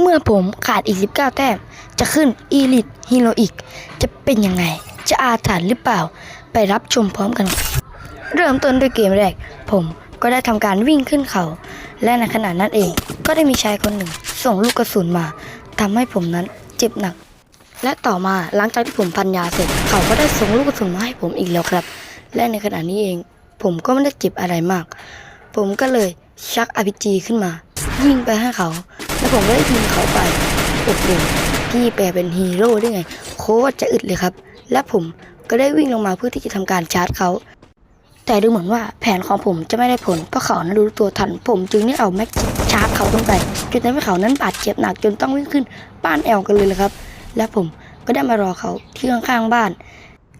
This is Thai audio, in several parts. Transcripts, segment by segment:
เมื่อผมขาดอีก 19 แต้ม จะขึ้นอีลิทฮีโรอีก จะเป็นยังไง จะอาถรรพ์หรือเปล่า ไปรับชมพร้อมกัน เริ่มต้นด้วยเกมแรก ผมก็ได้ทำการวิ่งขึ้นเขา และในขณะนั้นเอง ก็ได้มีชายคนหนึ่ง ส่งลูกกระสุนมาทำให้ผมนั้นเจ็บหนัก และต่อมาหลังจากที่ผมพันยาเสร็จ เขาก็ได้ส่งลูกกระสุนมาให้ผมอีกแล้วครับ และในขณะนี้เอง ผมก็ไม่ได้เจ็บอะไรมาก ผมก็เลยชักอาพีจีขึ้นมา ยิงไปให้เขา แล้วผมก็ได้ยิงเขาไปโอ้โหพี่แปลเป็นฮีโร่ได้ไง โคตรจะอึดเลยครับ และผมก็ได้วิ่งลงมาเพื่อที่จะทำการชาร์จเขา แต่ดูเหมือนว่าแผนของผมจะไม่ได้ผลเพราะเขานั้นรู้ตัวทัน ผมจึงได้เอาแม็กชาร์จเขาลงไปจนทำให้เขานั้นบาดเจ็บหนักจนต้องวิ่งขึ้นบ้านแอลกันเลยละครับ และผมก็ได้มารอเขาที่ข้างๆบ้าน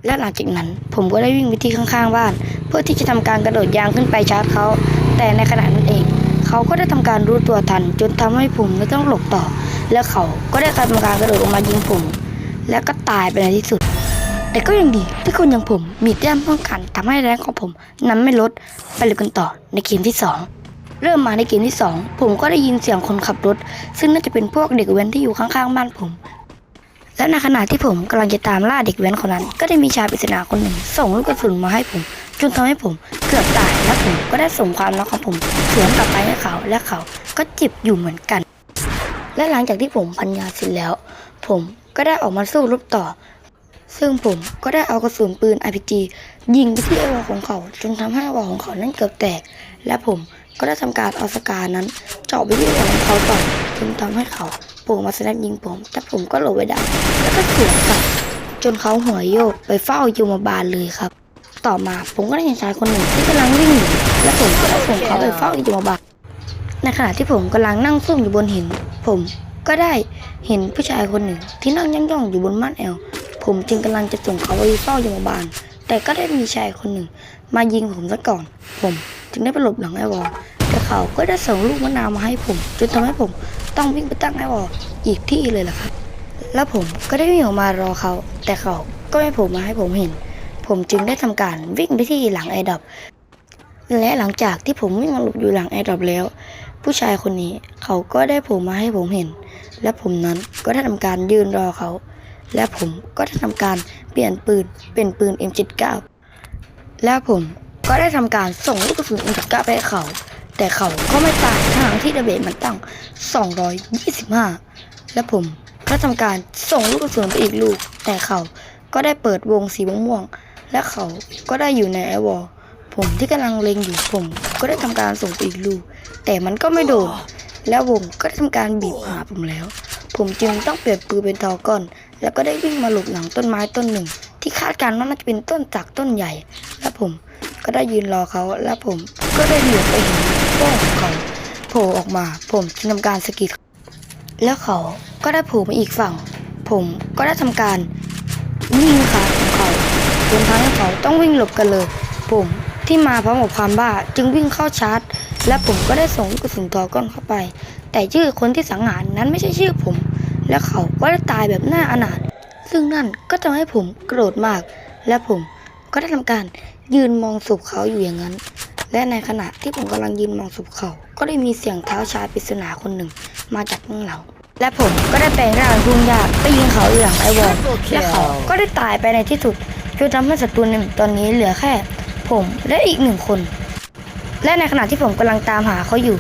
และหลังจากนั้นผมก็ได้วิ่งไปที่ข้างๆบ้าน เพื่อที่จะทำการกระโดดยางขึ้นไปชาร์จเขา แต่ในขณะนั้นเอง เขาก็ได้ทำการรู้ตัวทัน จนทำให้ผมไม่ต้องหลบต่อ และเขาก็ได้ทำการกระโดดลงมายิงผม และก็ตายไปในที่สุด แต่ก็ยังดีที่คนอย่างผมมีแต้มป้องกันทำให้แรงของผมนั้นไม่ลดไปเลยกันต่อในเกมที่สองเริ่มมาในเกมที่สองผมก็ได้ยินเสียงคนขับรถ ซึ่งน่าจะเป็นพวกเด็กแว้นที่อยู่ข้างๆบ้านผม และในขณะที่ผมกำลังจะตามล่าเด็กแว้นคนนั้น ก็ได้มีชายปริศนาคนหนึ่ง ส่งลูกกระสุนมาให้ผม จนทำให้ผมเกือบตายและผมก็ได้ส่งความรักของผมสวนกลับไปให้เขาและเขาก็เจ็บอยู่เหมือนกัน และหลังจากที่ผมพันยาเสร็จแล้ว ผมก็ได้ออกมาสู้รบต่อ ซึ่งผมก็ได้เอากระสุนปืน RPG ยิงไปที่อวของเขา จนทำให้อวของเขานั้นเกือบแตก และผมก็ได้ทำการเอาสกานั้น เจาะไปที่หัวของเขาต่อจนทำให้เขาโผล่มาสแนปยิงผม แต่ผมก็หลบไว้ได้แล้วก็เสวนกลับจนเขาหัวโยกไปเฝ้ายูมาบาลเลยครับ ต่อมาผมก็ได้เห็นชายคนหนึ่งที่กำลังวิ่งหนีและผมก็ได้ส่งเขาไปเฝ้ายมบาลในขณะที่ผมกำลังนั่งซุ่มอยู่บนหิน ผมก็ได้เห็นผู้ชายคนหนึ่ง ที่นั่งย่องๆอยู่บนม่านแอล ผมจึงกำลังจะส่งเขาไปเฝ้ายมบาล แต่ก็ได้มีชายคนหนึ่ง มายิงผมซะก่อน ผมจึงได้ไปหลบหลังไอวอลแต่เขาก็ได้ส่งลูกมะนาวมาให้ผมจนทำให้ผมต้องวิ่งไปตั้งไอวอลอีกที่เลยล่ะครับ แล้วผมก็ได้วิ่งออกมารอเขา แต่เขาก็ไม่โผล่มาให้ผมเห็น ผมจึงได้ทำการวิ่งไปที่หลังไอดอปและหลังจากที่ผมวิ่งมาหลบอยู่หลังไอดอปแล้ว ผู้ชายคนนี้เขาก็ได้ผล่มาให้ผมเห็น และผมนั้นก็ได้ทำการยืนรอเขา และผมก็ได้ทำการเปลี่ยนปืนเป็นปืน M79 และผมก็ได้ทำการส่งลูกกระสุน M79 ไปให้เขา แต่เขาก็ไม่ตายทั้งที่ระเบิดมันตั้ง 225 และผมก็ทำการส่งลูกกระสุนไปอีกลูก แต่เขาก็ได้เปิดวงสีม่วงๆ และเขาก็ได้อยู่ในไอวอลผมที่กำลังเล็งอยู่ผม ก็ได้ทำการส่งไปอีกลูกแต่มันก็ไม่โดน แล้ววงก็ได้ทำการบีบหาผมแล้ว ผมจึงต้องเปลี่ยนปืนเป็นทอก้อน แล้วก็ได้วิ่งมาหลบหลังต้นไม้ต้นหนึ่ง ที่คาดการณ์ว่าน่าจะเป็นต้นจากต้นใหญ่ และผมก็ได้ยืนรอเขาและผมก็ได้เหลือบไปเห็นพวกของเขาโผล่ออกมา ผมจึงทำการสะกิดแล้วเขาก็ได้โผล่มาอีกฝั่ง ผมก็ได้ทำการยิงขาของเขา จนทำให้เขาต้องวิ่งหลบกันเลย ผมที่มาพร้อมกับความบ้าจึงวิ่งเข้าชาร์จ และผมก็ได้ส่งกระสุนทอก้อนเข้าไป แต่ชื่อคนที่สังหารนั้นไม่ใช่ชื่อผม และเขาก็ได้ตายแบบน่าอนาถซึ่งนั่นก็ทำให้ผมโกรธมาก และผมก็ได้ทำการยืนมองศพเขาอยู่อย่างนั้น และในขณะที่ผมกำลังยืนมองศพเขา ก็ได้มีเสียงเท้าชายปริศนาคนหนึ่งมาจากข้างหลังและผมก็ได้แปลงร่างพุ่งยากไปยิงเขาอยู่หลังไอวอลและเขาก็ได้ตายไปในที่สุด จนทำให้ศัตรูในตอนนี้เหลือแค่ ผมและอีกหนึ่งคน และในขณะที่ผมกำลังตามหาเขาอยู่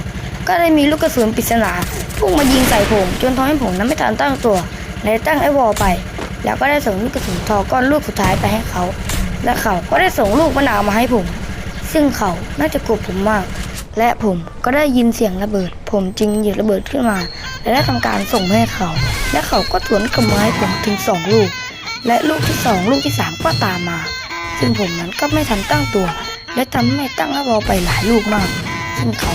ก็ได้มีลูกกระสุนปริศนาพุ่งมายิงใส่ผม จนทำให้ผมนั้นไม่ทันตั้งตัวเลยตั้งไอ้วอลไป แล้วก็ได้ส่งลูกกระสุนทอก้อนลูกสุดท้ายไปให้เขา และเขาก็ได้ส่งลูกมะนาวมาให้ผม ซึ่งเขาน่าจะโกรธผมมาก และผมก็ได้ยินเสียงระเบิด ผมจึงหยิบระเบิดขึ้นมา และได้ทำการส่งให้เขา และเขาก็สวนกลับมาให้ผมถึงสองลูก และลูกที่สองลูกที่สามก็ตามมา ซึ่งผมนั้นก็ไม่ทันตั้งตัว และทำให้ตั้งไอ้บอลไปหลายลูกมาก ซึ่งเขา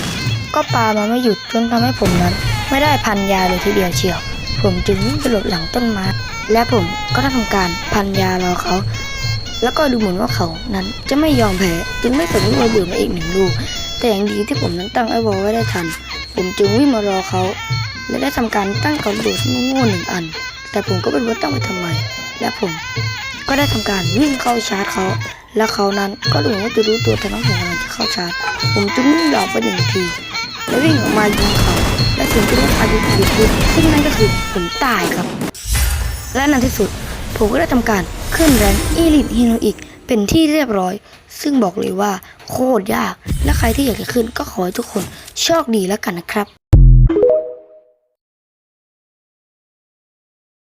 ก็ปามาไม่หยุดจนทำให้ผมนั้น ไม่ได้พันยาเลยทีเดียวเชียว ผมจึงวิ่งไปหลบหลังต้นไม้และผมก็ได้ทำการพันยารอเขา แล้วก็ดูเหมือนว่าเขานั้นจะไม่ยอมแพ้จึงไม่ส่งลูกระเบิดมาอีกหนึ่งลูก แต่อย่างดีที่ผมนั้นตั้งไอ้บอลไว้ได้ทัน ผมจึงวิ่งมารอเขาและได้ทำการตั้งกระโดดง่ๆหนึ่งอัน แต่ผมก็ไม่รู้ว่าตั้งไปทำไม และผมก็ได้ทำการวิ่งเข้าชาร์จเขา และเขานั้นก็ดูเหมือนว่าจะรู้ตัวแต่น้องผมกำลังจะเข้าชาร์จ ผมจึงวิ่งหลอกไปหนึ่งที และวิ่งออกมายิงเขา และสิ่งที่ลูกค้าดูคือคือซึ่งนั่นก็คือผมตายครับ และในที่สุด ผมก็ได้ทำการขึ้นแรงอีลิทฮีโนอีกเป็นที่เรียบร้อย ซึ่งบอกเลยว่าโคตรยาก และใครที่อยากจะขึ้นก็ขอให้ทุกคนโชคดีแล้วกันนะครับ